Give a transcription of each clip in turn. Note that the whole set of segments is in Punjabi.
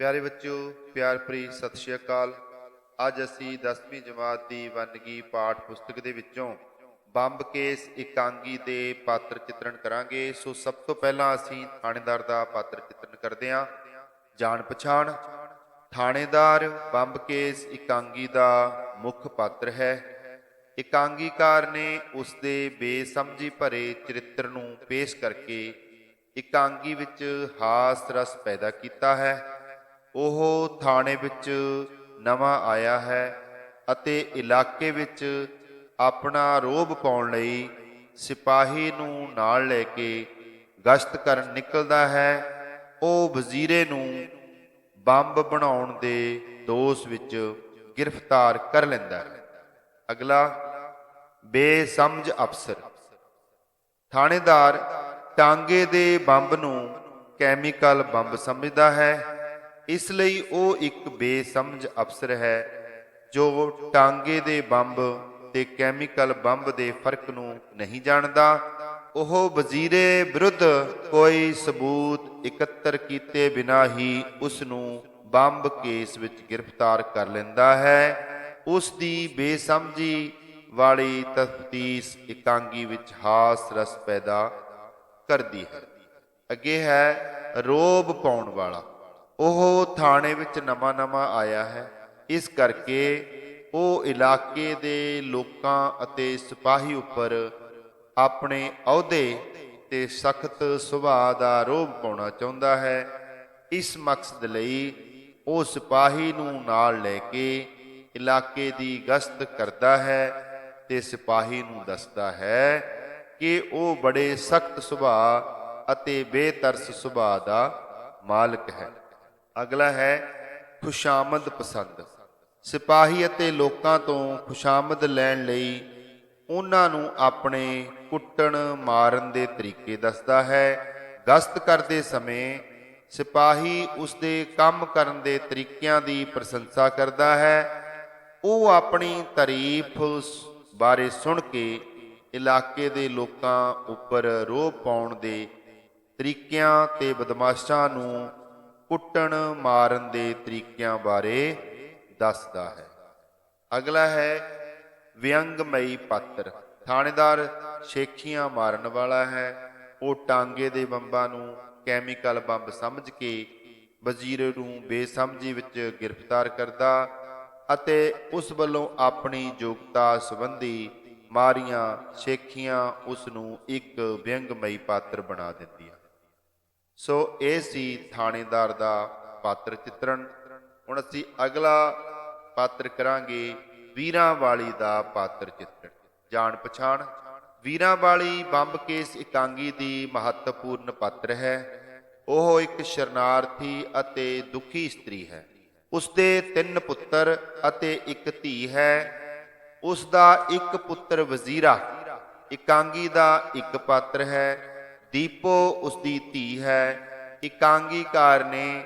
ਪਿਆਰੇ ਬੱਚਿਓ, ਪਿਆਰ ਭਰੀ ਸਤਿ ਸ਼੍ਰੀ ਅਕਾਲ। ਅੱਜ ਅਸੀਂ 10ਵੀਂ ਜਮਾਤ ਦੀ ਵੰਨਗੀ ਪਾਠ ਪੁਸਤਕ ਦੇ ਵਿੱਚੋਂ ਬੰਬ ਕੇਸ ਇਕਾਂਗੀ ਦੇ ਪਾਤਰ ਚਿੱਤਰਣ ਕਰਾਂਗੇ। ਸੋ ਸਭ ਤੋਂ ਪਹਿਲਾਂ ਅਸੀਂ ਥਾਣੇਦਾਰ ਦਾ ਪਾਤਰ ਚਿੱਤਰਣ ਕਰਦੇ ਹਾਂ। ਜਾਣ ਪਛਾਣ, ਥਾਣੇਦਾਰ ਬੰਬ ਕੇਸ ਇਕਾਂਗੀ ਦਾ ਮੁੱਖ ਪਾਤਰ ਹੈ। ਇਕਾਂਗੀਕਾਰ ਨੇ ਉਸ ਦੇ ਬੇਸਮਝੀ ਭਰੇ ਚਰਿੱਤਰ ਨੂੰ ਪੇਸ਼ ਕਰਕੇ ਇਕਾਂਗੀ ਵਿੱਚ ਹਾਸ ਰਸ ਪੈਦਾ ਕੀਤਾ ਹੈ। ਉਹ ਥਾਣੇ ਵਿੱਚ ਨਵਾਂ ਆਇਆ ਹੈ ਅਤੇ ਇਲਾਕੇ ਵਿੱਚ ਆਪਣਾ ਰੋਬ ਪਾਉਣ ਲਈ ਸਿਪਾਹੀ ਨੂੰ ਨਾਲ ਲੈ ਕੇ ਗਸ਼ਤ ਕਰਨ ਨਿਕਲਦਾ ਹੈ। ਉਹ ਵਜ਼ੀਰੇ ਨੂੰ ਬੰਬ ਬਣਾਉਣ ਦੇ ਦੋਸ਼ ਵਿੱਚ ਗ੍ਰਿਫਤਾਰ ਕਰ ਲੈਂਦਾ ਹੈ। ਅਗਲਾ, ਬੇਸਮਝ ਅਫਸਰ। ਥਾਣੇਦਾਰ ਟਾਂਗੇ ਦੇ ਬੰਬ ਨੂੰ ਕੈਮੀਕਲ ਬੰਬ ਸਮਝਦਾ ਹੈ। ਇਸ ਲਈ ਉਹ ਇੱਕ ਬੇਸਮਝ ਅਫਸਰ ਹੈ, ਜੋ ਟਾਂਗੇ ਦੇ ਬੰਬ ਤੇ ਕੈਮੀਕਲ ਬੰਬ ਦੇ ਫ਼ਰਕ ਨੂੰ ਨਹੀਂ ਜਾਣਦਾ। ਉਹ ਵਜ਼ੀਰੇ ਵਿਰੁੱਧ ਕੋਈ ਸਬੂਤ ਇਕੱਤਰ ਕੀਤੇ ਬਿਨਾ ਹੀ ਉਸ ਨੂੰ ਬੰਬ ਕੇਸ ਵਿੱਚ ਗ੍ਰਿਫਤਾਰ ਕਰ ਲੈਂਦਾ ਹੈ। ਉਸ ਦੀ ਬੇਸਮਝੀ ਵਾਲੀ ਤਫਤੀਸ਼ ਇਕਾਂਗੀ ਵਿੱਚ ਹਾਸ ਰਸ ਪੈਦਾ ਕਰਦੀ ਹੈ। ਅੱਗੇ ਹੈ ਰੋਬ ਪਾਉਣ ਵਾਲਾ। ਉਹ ਥਾਣੇ ਵਿੱਚ ਨਵਾਂ-ਨਵਾਂ ਆਇਆ ਹੈ। ਇਸ ਕਰਕੇ ਉਹ ਇਲਾਕੇ ਦੇ ਲੋਕਾਂ ਅਤੇ ਸਿਪਾਹੀ ਉੱਪਰ ਆਪਣੇ ਅਹੁਦੇ ਤੇ ਸਖਤ ਸੁਭਾਅ ਦਾ ਰੋਬ ਪਾਉਣਾ ਚਾਹੁੰਦਾ ਹੈ। ਇਸ ਮਕਸਦ ਲਈ ਉਹ ਸਿਪਾਹੀ ਨੂੰ ਨਾਲ ਲੈ ਕੇ ਇਲਾਕੇ ਦੀ ਗਸ਼ਤ ਕਰਦਾ ਹੈ ਤੇ ਸਿਪਾਹੀ ਨੂੰ ਦੱਸਦਾ ਹੈ ਕਿ ਉਹ ਬੜੇ ਸਖਤ ਸੁਭਾਅ ਅਤੇ ਬੇਤਰਸ ਸੁਭਾਅ ਦਾ ਮਾਲਕ ਹੈ। ਅਗਲਾ ਹੈ ਖੁਸ਼ਾਮਦ ਪਸੰਦ। ਸਿਪਾਹੀ ਅਤੇ ਲੋਕਾਂ ਤੋਂ ਖੁਸ਼ਾਮਦ ਲੈਣ ਲਈ ਉਹਨਾਂ ਨੂੰ ਆਪਣੇ ਕੁੱਟਣ ਮਾਰਨ ਦੇ ਤਰੀਕੇ ਦੱਸਦਾ ਹੈ। ਗਸ਼ਤ ਕਰਦੇ ਸਮੇਂ ਸਿਪਾਹੀ ਉਸ ਦੇ ਕੰਮ ਕਰਨ ਦੇ ਤਰੀਕਿਆਂ ਦੀ ਪ੍ਰਸ਼ੰਸਾ ਕਰਦਾ ਹੈ। ਉਹ ਆਪਣੀ ਤਾਰੀਫ ਬਾਰੇ ਸੁਣ ਕੇ ਇਲਾਕੇ ਦੇ ਲੋਕਾਂ ਉੱਪਰ ਰੋਹ ਪਾਉਣ ਦੇ ਤਰੀਕਿਆਂ ਤੇ ਬਦਮਾਸ਼ਾਂ ਨੂੰ ਕੁੱਟਣ ਮਾਰਨ ਦੇ ਤਰੀਕਿਆਂ ਬਾਰੇ ਦੱਸਦਾ ਹੈ। ਅਗਲਾ ਹੈ, ਵਿਅੰਗਮਈ ਪਾਤਰ। ਥਾਣੇਦਾਰ ਸ਼ੇਖੀਆਂ ਮਾਰਨ ਵਾਲਾ ਹੈ। ਉਹ ਟਾਂਗੇ ਦੇ ਬੰਬਾਂ ਨੂੰ ਕੈਮੀਕਲ ਬੰਬ ਸਮਝ ਕੇ ਵਜ਼ੀਰ ਨੂੰ ਬੇਸਮਝੀ ਵਿੱਚ ਗ੍ਰਿਫਤਾਰ ਕਰਦਾ ਅਤੇ ਉਸ ਵੱਲੋਂ ਆਪਣੀ ਯੋਗਤਾ ਸੰਬੰਧੀ ਮਾਰੀਆਂ ਸ਼ੇਖੀਆਂ ਉਸ ਨੂੰ ਇੱਕ ਵਿਅੰਗਮਈ ਪਾਤਰ ਬਣਾ ਦਿੰਦੀਆਂ। ਸੋ ਇਹ ਸੀ ਥਾਣੇਦਾਰ ਦਾ ਪਾਤਰ ਚਿੱਤਰਣ। ਹੁਣ ਅਸੀਂ ਅਗਲਾ ਪਾਤਰ ਕਰਾਂਗੇ ਵੀਰਾਂ ਵਾਲੀ ਦਾ ਪਾਤਰ ਚਿੱਤਰਣ। ਜਾਣ ਪਛਾਣ ਵੀਰਾਂ ਵਾਲੀ ਬੰਬ ਕੇਸ ਇਕਾਂਗੀ ਦੀ ਮਹੱਤਵਪੂਰਨ ਪਾਤਰ ਹੈ। ਉਹ ਇੱਕ ਸ਼ਰਨਾਰਥੀ ਅਤੇ ਦੁਖੀ ਇਸਤਰੀ ਹੈ। ਉਸ ਦੇ ਤਿੰਨ ਪੁੱਤਰ ਅਤੇ ਇੱਕ ਧੀ ਹੈ। ਉਸ ਦਾ ਇੱਕ ਪੁੱਤਰ ਵਜ਼ੀਰਾ, ਇਕਾਂਗੀ ਦਾ ਇੱਕ ਪਾਤਰ ਹੈ। ਦੀਪੋ ਉਸ ਦੀ ਧੀ ਹੈ, ਇਕਾਂਗੀਕਾਰ ਨੇ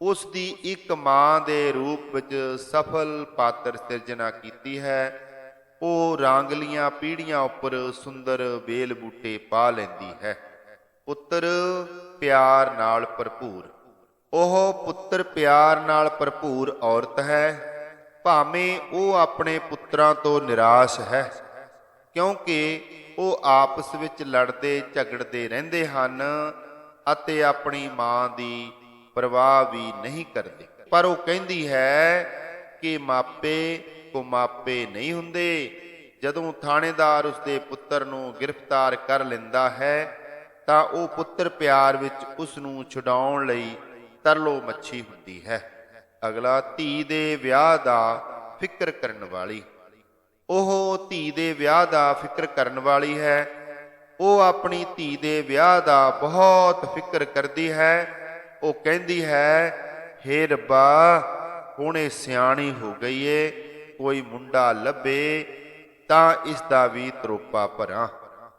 ਉਸ ਦੀ ਇੱਕ ਮਾਂ ਦੇ ਰੂਪ ਵਿੱਚ ਸਫਲ ਪਾਤਰ ਸਿਰਜਣਾ ਕੀਤੀ ਹੈ। ਉਹ ਰਾਂਗਲੀਆਂ ਪੀੜੀਆਂ ਉੱਪਰ ਸੁੰਦਰ ਵੇਲ ਬੂਟੇ ਪਾ ਲੈਂਦੀ ਹੈ। ਪੁੱਤਰ ਪਿਆਰ ਨਾਲ ਭਰਪੂਰ। ਉਹ ਪੁੱਤਰ ਪਿਆਰ ਨਾਲ ਭਰਪੂਰ ਔਰਤ ਹੈ। ਭਾਵੇਂ ਉਹ ਆਪਣੇ ਪੁੱਤਰਾਂ ਤੋਂ ਨਿਰਾਸ਼ ਹੈ, ਕਿਉਂਕਿ ਉਹ ਆਪਸ ਵਿੱਚ ਲੜਦੇ, ਝਗੜਦੇ ਰਹਿੰਦੇ ਹਨ ਅਤੇ ਆਪਣੀ ਮਾਂ ਦੀ ਪਰਵਾਹ ਵੀ ਨਹੀਂ ਕਰਦੇ। ਪਰ ਉਹ ਕਹਿੰਦੀ ਹੈ ਕਿ ਮਾਪੇ ਕੋ ਮਾਪੇ ਨਹੀਂ ਹੁੰਦੇ। ਜਦੋਂ ਥਾਣੇਦਾਰ ਉਸਦੇ ਪੁੱਤਰ ਨੂੰ ਗ੍ਰਿਫਤਾਰ ਕਰ ਲੈਂਦਾ ਹੈ, ਤਾਂ ਉਹ ਪੁੱਤਰ ਪਿਆਰ ਵਿੱਚ ਉਸ ਨੂੰ ਛੁਡਾਉਣ ਲਈ ਤਰਲੋ ਮੱਛੀ ਹੁੰਦੀ ਹੈ। ਅਗਲਾ ਧੀ ਦੇ ਵਿਆਹ ਦਾ ਫਿਕਰ ਕਰਨ ਵਾਲੀ ਉਹ ਧੀ ਦੇ ਵਿਆਹ ਦਾ ਫਿਕਰ ਕਰਨ ਵਾਲੀ ਹੈ। ਉਹ ਆਪਣੀ ਧੀ ਦੇ ਵਿਆਹ ਦਾ ਬਹੁਤ ਫਿਕਰ ਕਰਦੀ ਹੈ। ਉਹ ਕਹਿੰਦੀ ਹੈ, ਹੇ ਰੱਬਾ, ਹੁਣ ਇਹ ਸਿਆਣੀ ਹੋ ਗਈ ਏ ਕੋਈ ਮੁੰਡਾ ਲੱਭੇ ਤਾਂ ਇਸ ਦਾ ਵੀ ਤਰੋਪਾ ਭਰਾਂ।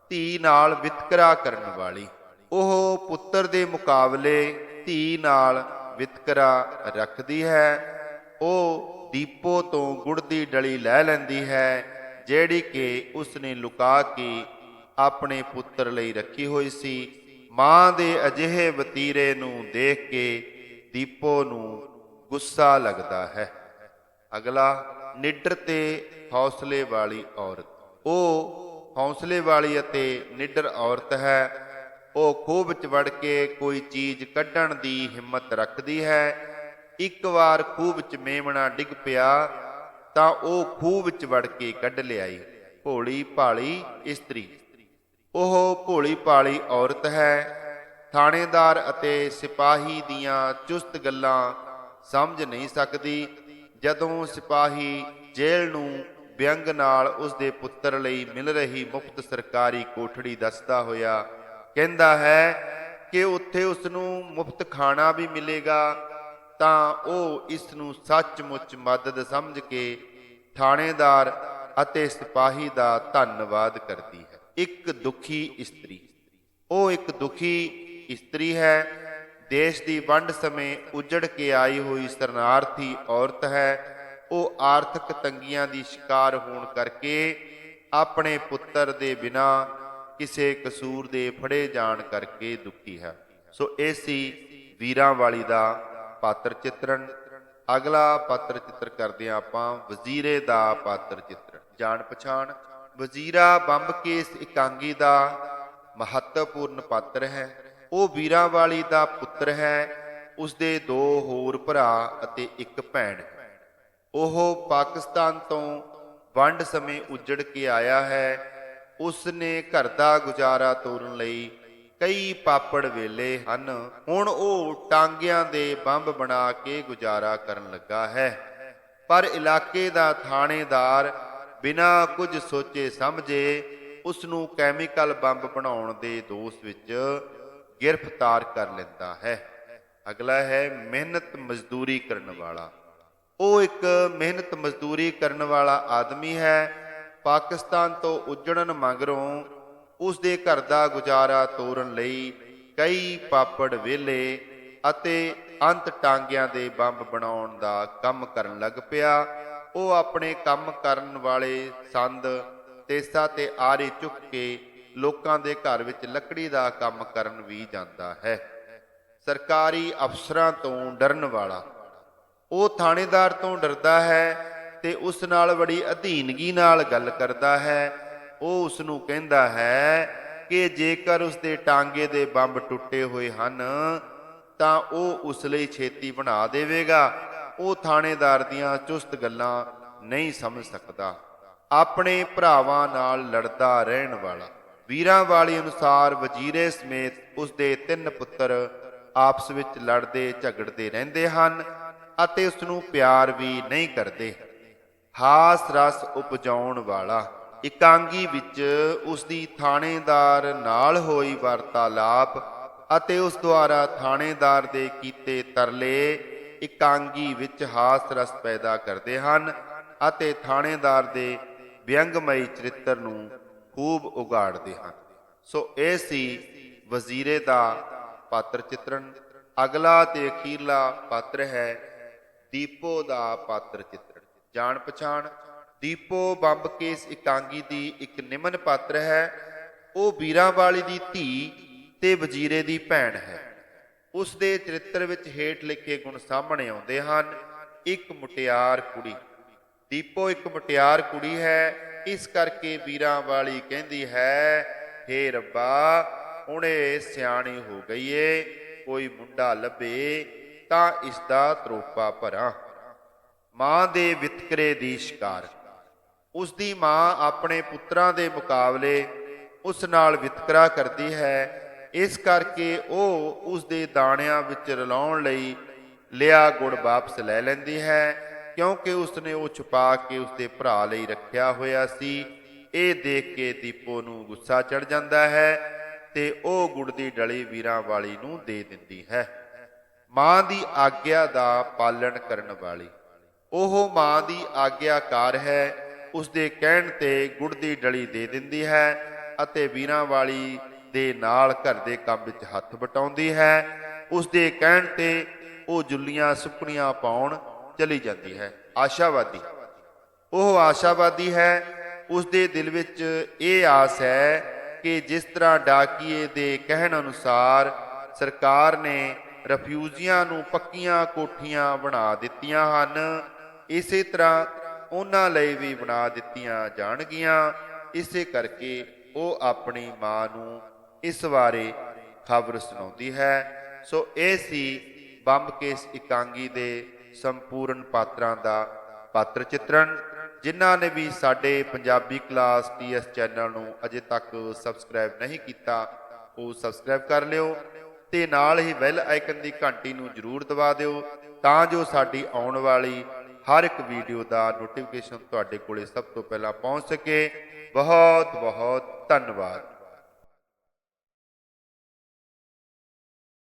ਧੀ ਨਾਲ ਵਿਤਕਰਾ ਕਰਨ ਵਾਲੀ। ਉਹ ਪੁੱਤਰ ਦੇ ਮੁਕਾਬਲੇ ਧੀ ਨਾਲ ਵਿਤਕਰਾ ਰੱਖਦੀ ਹੈ। ਉਹ ਦੀਪੋ ਤੋਂ ਗੁੜ ਦੀ ਡਲੀ ਲੈ ਲੈਂਦੀ ਹੈ, ਜਿਹੜੀ ਕਿ ਉਸਨੇ ਲੁਕਾ ਕੇ ਆਪਣੇ ਪੁੱਤਰ ਲਈ ਰੱਖੀ ਹੋਈ ਸੀ। ਮਾਂ ਦੇ ਅਜਿਹੇ ਵਤੀਰੇ ਨੂੰ ਦੇਖ ਕੇ ਦੀਪੋ ਨੂੰ ਗੁੱਸਾ ਲੱਗਦਾ ਹੈ। ਅਗਲਾ, ਨਿੱਡਰ ਤੇ ਹੌਸਲੇ ਵਾਲੀ ਔਰਤ। ਉਹ ਹੌਸਲੇ ਵਾਲੀ ਅਤੇ ਨਿੱਡਰ ਔਰਤ ਹੈ। ਉਹ ਖੂਹ ਵਿੱਚ ਵੜ ਕੇ ਕੋਈ ਚੀਜ਼ ਕੱਢਣ ਦੀ ਹਿੰਮਤ ਰੱਖਦੀ ਹੈ। ਇੱਕ ਵਾਰ ਖੂਹ ਵਿੱਚ ਮੇਮਣਾ ਡਿੱਗ ਪਿਆ, ਤਾਂ ਉਹ ਖੂਹ ਵਿੱਚ ਵੜ ਕੇ ਕੱਢ ਲਿਆਈ। ਭੋਲੀ ਭਾਲੀ ਇਸਤਰੀ। ਉਹ ਭੋਲੀ ਭਾਲੀ ਔਰਤ ਹੈ। ਥਾਣੇਦਾਰ ਅਤੇ ਸਿਪਾਹੀ ਦੀਆਂ ਚੁਸਤ ਗੱਲਾਂ ਸਮਝ ਨਹੀਂ ਸਕਦੀ। ਜਦੋਂ ਸਿਪਾਹੀ ਜੇਲ੍ਹ ਨੂੰ ਵਿਅੰਗ ਨਾਲ ਉਸ ਦੇ ਪੁੱਤਰ ਲਈ ਮਿਲ ਰਹੀ ਮੁਫਤ ਸਰਕਾਰੀ ਕੋਠੜੀ ਦੱਸਦਾ ਹੋਇਆ, ਕਹਿੰਦਾ ਹੈ ਕਿ ਉੱਥੇ ਉਸ ਨੂੰ ਮੁਫਤ ਖਾਣਾ ਵੀ ਮਿਲੇਗਾ। ਤਾਂ ਉਹ ਇਸ ਨੂੰ ਸੱਚਮੁੱਚ ਮਦਦ ਸਮਝ ਕੇ ਥਾਣੇਦਾਰ ਅਤੇ ਸਿਪਾਹੀ ਦਾ ਧੰਨਵਾਦ ਕਰਦੀ ਹੈ। ਇੱਕ ਦੁਖੀ ਇਸਤਰੀ। ਉਹ ਇੱਕ ਦੁਖੀ ਇਸਤਰੀ ਹੈ। ਦੇਸ਼ ਦੀ ਵੰਡ ਸਮੇਂ ਉਜੜ ਕੇ ਆਈ ਹੋਈ ਸ਼ਰਨਾਰਥੀ ਔਰਤ ਹੈ। ਉਹ ਆਰਥਿਕ ਤੰਗੀਆਂ ਦੀ ਸ਼ਿਕਾਰ ਹੋਣ ਕਰਕੇ ਆਪਣੇ ਪੁੱਤਰ ਦੇ ਬਿਨਾ ਕਿਸੇ ਕਸੂਰ ਦੇ ਫੜੇ ਜਾਣ ਕਰਕੇ ਦੁਖੀ ਹੈ। ਸੋ ਇਹ ਸੀ ਵੀਰਾਂ ਵਾਲੀ ਦਾ ਪਾਤਰ ਚਿੱਤਰਣ। ਅਗਲਾ ਪਾਤਰ ਚਿੱਤਰ ਕਰਦੇ ਹਾਂ ਆਪਾਂ, ਵਜ਼ੀਰੇ ਦਾ ਪਾਤਰ ਚਿੱਤਰਣ। ਜਾਣ ਪਛਾਣ, ਵਜ਼ੀਰਾ ਬੰਬ ਕੇਸ ਇਕਾਂਗੀ ਦਾ ਮਹੱਤਵਪੂਰਨ ਪਾਤਰ ਹੈ। ਉਹ ਵੀਰਾਂ ਵਾਲੀ ਦਾ ਪੁੱਤਰ ਹੈ। ਉਸ ਦੇ ਦੋ ਹੋਰ ਭਰਾ ਅਤੇ ਇੱਕ ਭੈਣ ਉਹ ਪਾਕਿਸਤਾਨ ਤੋਂ ਵੰਡ ਸਮੇਂ ਉੱਜੜ ਕੇ ਆਇਆ ਹੈ। ਉਸ ਨੇ ਘਰ ਦਾ ਗੁਜ਼ਾਰਾ ਤੋਰਨ ਲਈ ਕਈ ਪਾਪੜ ਵੇਲੇ ਹਨ। ਹੁਣ ਉਹ ਟਾਂਗਿਆਂ ਦੇ ਬੰਬ ਬਣਾ ਕੇ ਗੁਜ਼ਾਰਾ ਕਰਨ ਲੱਗਾ ਹੈ। ਪਰ ਇਲਾਕੇ ਦਾ ਥਾਣੇਦਾਰ ਬਿਨਾਂ ਕੁਝ ਸੋਚੇ ਸਮਝੇ ਉਸ ਨੂੰ ਕੈਮੀਕਲ ਬੰਬ ਬਣਾਉਣ ਦੇ ਦੋਸ਼ ਵਿੱਚ ਗ੍ਰਿਫਤਾਰ ਕਰ ਲੈਂਦਾ ਹੈ। ਅਗਲਾ ਹੈ ਮਿਹਨਤ ਮਜ਼ਦੂਰੀ ਕਰਨ ਵਾਲਾ। ਉਹ ਇੱਕ ਮਿਹਨਤ ਮਜ਼ਦੂਰੀ ਕਰਨ ਵਾਲਾ ਆਦਮੀ ਹੈ। ਪਾਕਿਸਤਾਨ ਤੋਂ ਉੱਜੜਨ ਮਗਰੋਂ ਉਸ ਦੇ ਘਰ ਦਾ ਗੁਜ਼ਾਰਾ ਤੋਰਨ ਲਈ ਕਈ ਪਾਪੜ ਵੇਲੇ ਅਤੇ ਅੰਤ ਟਾਂਗਿਆਂ ਦੇ ਬੰਬ ਬਣਾਉਣ ਦਾ ਕੰਮ ਕਰਨ ਲੱਗ ਪਿਆ। ਉਹ ਆਪਣੇ ਕੰਮ ਕਰਨ ਵਾਲੇ ਸੰਦ, ਤੇਸਾ ਤੇ ਆਰੇ ਚੁੱਕ ਕੇ ਲੋਕਾਂ ਦੇ ਘਰ ਵਿੱਚ ਲੱਕੜੀ ਦਾ ਕੰਮ ਕਰਨ ਵੀ ਜਾਂਦਾ ਹੈ। ਸਰਕਾਰੀ ਅਫਸਰਾਂ ਤੋਂ ਡਰਨ ਵਾਲਾ। ਉਹ ਥਾਣੇਦਾਰ ਤੋਂ ਡਰਦਾ ਹੈ ਤੇ ਉਸ ਨਾਲ ਬੜੀ ਅਧੀਨਗੀ ਨਾਲ ਗੱਲ ਕਰਦਾ ਹੈ। ਉਹ ਉਸ ਨੂੰ ਕਹਿੰਦਾ ਹੈ ਕਿ ਜੇਕਰ ਉਸ ਦੇ ਟਾਂਗੇ ਦੇ ਬੰਬ ਟੁੱਟੇ ਹੋਏ ਹਨ, ਤਾਂ ਉਹ ਉਸ ਲਈ ਛੇਤੀ ਬਣਾ ਦੇਵੇਗਾ। ਉਹ ਥਾਣੇਦਾਰ ਦੀਆਂ ਚੁਸਤ ਗੱਲਾਂ ਨਹੀਂ ਸਮਝ ਸਕਦਾ। ਆਪਣੇ ਭਰਾਵਾਂ ਨਾਲ ਲੜਦਾ ਰਹਿਣ ਵਾਲਾ। ਵੀਰਾਂ ਵਾਲੀ ਅਨੁਸਾਰ ਵਜ਼ੀਰੇ ਸਮੇਤ ਉਸ ਦੇ ਤਿੰਨ ਪੁੱਤਰ ਆਪਸ ਵਿੱਚ ਲੜਦੇ ਝਗੜਦੇ ਰਹਿੰਦੇ ਹਨ ਅਤੇ ਉਸ ਨੂੰ ਪਿਆਰ ਵੀ ਨਹੀਂ ਕਰਦੇ। ਹਾਸ ਰਸ ਉਪਜਾਉਣ ਵਾਲਾ ਇਕਾਂਗੀ ਵਿੱਚ ਉਸ ਦੀ ਥਾਣੇਦਾਰ ਨਾਲ ਹੋਈ ਵਾਰਤਾਲਾਪ ਅਤੇ ਉਸ ਦੁਆਰਾ ਥਾਣੇਦਾਰ ਦੇ ਕੀਤੇ ਤਰਲੇ ਇਕਾਂਗੀ ਵਿੱਚ ਹਾਸ ਰਸ ਪੈਦਾ ਕਰਦੇ ਹਨ ਅਤੇ ਥਾਣੇਦਾਰ ਦੇ ਵਿਅੰਗਮਈ ਚਰਿੱਤਰ ਨੂੰ ਖੂਬ ਉਗਾੜਦੇ ਹਨ। ਸੋ ਇਹ ਸੀ ਵਜ਼ੀਰੇ ਦਾ ਪਾਤਰ ਚਿੱਤਰਣ। ਅਗਲਾ ਤੇ ਅਖੀਰਲਾ ਪਾਤਰ ਹੈ ਦੀਪੋ ਦਾ ਪਾਤਰ ਚਿੱਤਰਣ। ਜਾਣ ਪਛਾਣ ਦੀਪੋ ਬੰਬ ਕੇਸ ਇਕਾਂਗੀ ਦੀ ਇੱਕ ਨਿਮਨ ਪਾਤਰ ਹੈ। ਉਹ ਵੀਰਾਂ ਵਾਲੀ ਦੀ ਧੀ ਤੇ ਵਜ਼ੀਰੇ ਦੀ ਭੈਣ ਹੈ। ਉਸ ਦੇ ਚਰਿੱਤਰ ਵਿੱਚ ਹੇਠ ਲਿਖੇ ਗੁਣ ਸਾਹਮਣੇ ਆਉਂਦੇ ਹਨ, ਇੱਕ ਮੁਟਿਆਰ ਕੁੜੀ। ਦੀਪੋ ਇੱਕ ਮੁਟਿਆਰ ਕੁੜੀ ਹੈ, ਇਸ ਕਰਕੇ ਵੀਰਾਂ ਵਾਲੀ ਕਹਿੰਦੀ ਹੈ, ਹੇ ਰੱਬਾ, ਹੁਣ ਇਹ ਸਿਆਣੀ ਹੋ ਗਈ ਏ ਕੋਈ ਮੁੰਡਾ ਲੱਭੇ ਤਾਂ ਇਸ ਦਾ ਤਰੋਪਾ ਭਰਾਂ। ਮਾਂ ਦੇ ਵਿਤਕਰੇ ਦੀ ਸ਼ਿਕਾਰ ਉਸ ਦੀ ਮਾਂ ਆਪਣੇ ਪੁੱਤਰਾਂ ਦੇ ਮੁਕਾਬਲੇ ਉਸ ਨਾਲ ਵਿਤਕਰਾ ਕਰਦੀ ਹੈ, ਇਸ ਕਰਕੇ ਉਹ ਉਸ ਦੇ ਦਾਣਿਆਂ ਵਿੱਚ ਰਲਾਉਣ ਲਈ ਲਿਆ ਗੁੜ ਵਾਪਸ ਲੈ ਲੈਂਦੀ ਹੈ, ਕਿਉਂਕਿ ਉਸ ਨੇ ਉਹ ਛੁਪਾ ਕੇ ਉਸ ਦੇ ਭਰਾ ਲਈ ਰੱਖਿਆ ਹੋਇਆ ਸੀ। ਇਹ ਦੇਖ ਕੇ ਦੀਪੋ ਨੂੰ ਗੁੱਸਾ ਚੜ ਜਾਂਦਾ ਹੈ ਤੇ ਉਹ ਗੁੜ ਦੀ ਡਲੀ ਵੀਰਾਂ ਵਾਲੀ ਨੂੰ ਦੇ ਦਿੰਦੀ ਹੈ। ਮਾਂ ਦੀ ਆਗਿਆ ਦਾ ਪਾਲਣ ਕਰਨ ਵਾਲੀ। ਉਹ ਮਾਂ ਦੀ ਆਗਿਆਕਾਰ ਹੈ ਉਸ ਦੇ ਕਹਿਣ ਤੇ ਗੁੜ ਦੀ ਡਲੀ ਦੇ ਦਿੰਦੀ ਹੈ ਅਤੇ ਵੀਰਾਂ ਵਾਲੀ ਦੇ ਨਾਲ ਘਰ ਦੇ ਕੰਮ ਵਿੱਚ ਹੱਥ ਵਟਾਉਂਦੀ ਹੈ। ਉਸ ਦੇ ਕਹਿਣ ਤੇ ਉਹ ਜੁੱਲੀਆਂ ਸੁੱਕਣੀਆਂ ਪਾਉਣ ਚਲੀ ਜਾਂਦੀ ਹੈ। ਆਸ਼ਾਵਾਦੀ। ਉਹ ਆਸ਼ਾਵਾਦੀ ਹੈ। ਉਸ ਦੇ ਦਿਲ ਵਿੱਚ ਇਹ ਆਸ ਹੈ ਕਿ ਜਿਸ ਤਰ੍ਹਾਂ ਡਾਕੀਏ ਦੇ ਕਹਿਣ ਅਨੁਸਾਰ ਸਰਕਾਰ ਨੇ ਰਫਿਊਜੀਆਂ ਨੂੰ ਪੱਕੀਆਂ ਕੋਠੀਆਂ ਬਣਾ ਦਿੱਤੀਆਂ ਹਨ, ਇਸੇ ਤਰ੍ਹਾਂ ਉਹਨਾਂ ਲਈ ਵੀ ਬਣਾ ਦਿੱਤੀਆਂ ਜਾਣਗੀਆਂ। ਇਸੇ ਕਰਕੇ ਉਹ ਆਪਣੀ ਮਾਂ ਨੂੰ ਇਸ ਬਾਰੇ ਖਬਰ ਸੁਣਾਉਂਦੀ ਹੈ। ਸੋ ਇਹ ਸੀ ਬੰਬ ਕੇਸ ਇਕਾਂਗੀ ਦੇ ਸੰਪੂਰਨ ਪਾਤਰਾਂ ਦਾ ਪਾਤਰ ਚਿੱਤਰਣ, ਜਿਨ੍ਹਾਂ ਨੇ ਵੀ ਸਾਡੇ ਪੰਜਾਬੀ ਕਲਾਸ ਟੀਐਸ ਚੈਨਲ ਨੂੰ ਅਜੇ ਤੱਕ ਸਬਸਕ੍ਰਾਈਬ ਨਹੀਂ ਕੀਤਾ, ਉਹ ਸਬਸਕ੍ਰਾਈਬ ਕਰ ਲਿਓ ਤੇ ਨਾਲ ਹੀ ਬੈਲ ਆਈਕਨ ਦੀ ਘੰਟੀ ਨੂੰ ਜਰੂਰ ਦਬਾ ਦਿਓ, ਤਾਂ ਜੋ ਸਾਡੀ ਆਉਣ ਵਾਲੀ ਹਰ ਇੱਕ ਵੀਡੀਓ ਦਾ ਨੋਟੀਫਿਕੇਸ਼ਨ ਤੁਹਾਡੇ ਕੋਲੇ ਸਭ ਤੋਂ ਪਹਿਲਾਂ ਪਹੁੰਚ ਸਕੇ। ਬਹੁਤ ਬਹੁਤ ਧੰਨਵਾਦ।